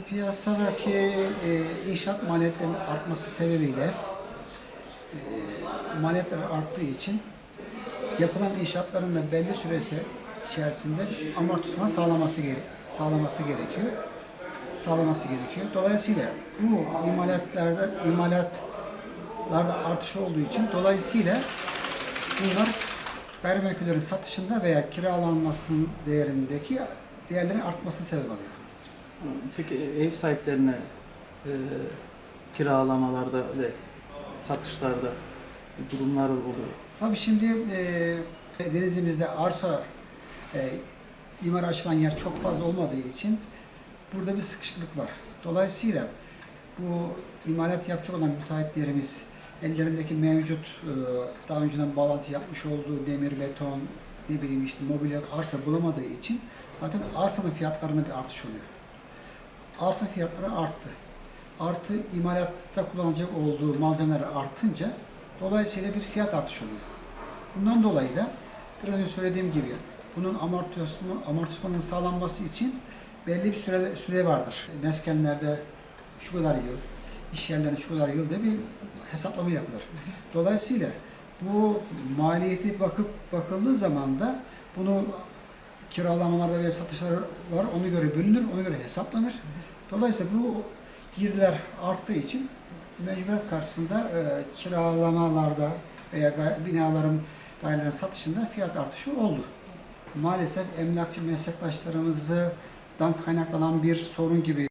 piyasadaki e, inşaat maliyetlerinin artması sebebiyle e, maliyetler arttığı için yapılan inşaatların da belli süresi içerisinde amortisman sağlaması gere sağlaması gerekiyor. Sağlaması gerekiyor. Dolayısıyla bu imalatlarda imalatlarda artış olduğu için dolayısıyla bunlar gayrimenkullerin satışında veya kiralanmasının değerindeki değerlerin artmasına sebep oluyor. Peki ev sahiplerine e, kiralamalarda ve satışlarda durumlar oluyor. Tabii şimdi e, denizimizde arsa e, imara açılan yer çok fazla olmadığı için burada bir sıkışıklık var. Dolayısıyla bu imalat yapacak olan müteahhitlerimiz ellerindeki mevcut e, daha önceden bağlantı yapmış olduğu demir, beton, ne bileyim işte mobilya arsa bulamadığı için zaten arsanın fiyatlarında bir artış oluyor. Arsa fiyatları arttı. Artı imalatta kullanacak olduğu malzemeler artınca dolayısıyla bir fiyat artışı oluyor. Bundan dolayı da biraz önce söylediğim gibi bunun amortisman, amortismanın sağlanması için belli bir süre, süre vardır. Meskenlerde şu kadar yıl, iş yerlerinde şu kadar yıl diye bir hesaplama yapılır. Dolayısıyla bu maliyeti bakıp bakıldığı zaman da bunu kiralamalarda ve satışlar var. Ona göre bölünür, ona göre hesaplanır. Dolayısıyla bu girdiler arttığı için mecburiyet karşısında e, kiralamalarda veya binaların dairelerin satışında fiyat artışı oldu. Maalesef emlakçı meslektaşlarımızdan kaynaklanan bir sorun gibi